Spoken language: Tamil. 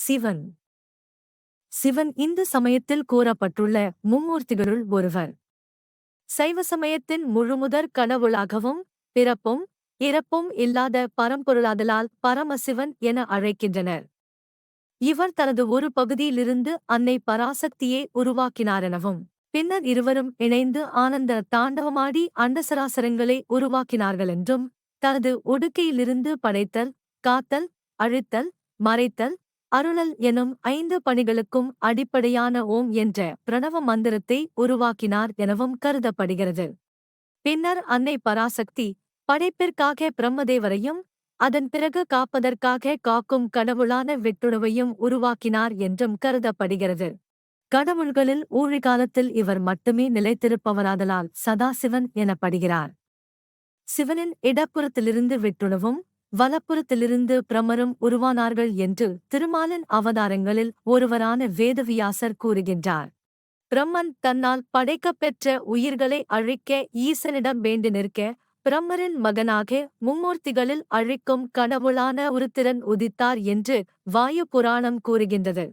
சிவன். சிவன் இந்து சமயத்தில் கூறப்பட்டுள்ள மும்மூர்த்திகளுள் ஒருவர். சைவ சமயத்தின் முழுமுதற் கடவுளாகவும் பிறப்பும் இறப்பும் இல்லாத பரம்பொருளாதலால் பரமசிவன் என அழைக்கின்றனர். இவர் தனது ஒரு பகுதியிலிருந்து அன்னை பராசக்தியை உருவாக்கினாரெனவும் பின்னர் இருவரும் இணைந்து ஆனந்த தாண்டவமாடி அண்டசராசரங்களை உருவாக்கினார்களென்றும் தனது ஒடுக்கையிலிருந்து படைத்தல் காத்தல் அழித்தல் மறைத்தல் அருளல் எனும் ஐந்து பணிகளுக்கும் அடிப்படையான ஓம் என்ற பிரணவ மந்திரத்தை உருவாக்கினார் எனவும் கருதப்படுகிறது. பின்னர் அன்னை பராசக்தி படைப்பிற்காக பிரம்மதேவரையும் அதன் பிறகு காப்பதற்காக காக்கும் கடவுளான விட்டுணவையும் உருவாக்கினார் என்றும் கருதப்படுகிறது. கடவுள்களில் ஊழிகாலத்தில் இவர் மட்டுமே நிலைத்திருப்பவராதலால் சதாசிவன் எனப்படுகிறார். சிவனின் இடப்புறத்திலிருந்து விட்டுணவும் வலப்புறத்திலிருந்து பிரமரும் உருவானார்கள் என்று திருமாலின் அவதாரங்களில் ஒருவரான வேதவியாசர் கூறுகின்றார். பிரம்மன் தன்னால் படைக்கப்பெற்ற உயிர்களை அழிக்க ஈசனிடம் வேண்டி நிற்க பிரம்மரின் மகனாக மும்மூர்த்திகளில் அழிக்கும் கடவுளான உருத்திரன் உதித்தார் என்று வாயு புராணம் கூறுகின்றது.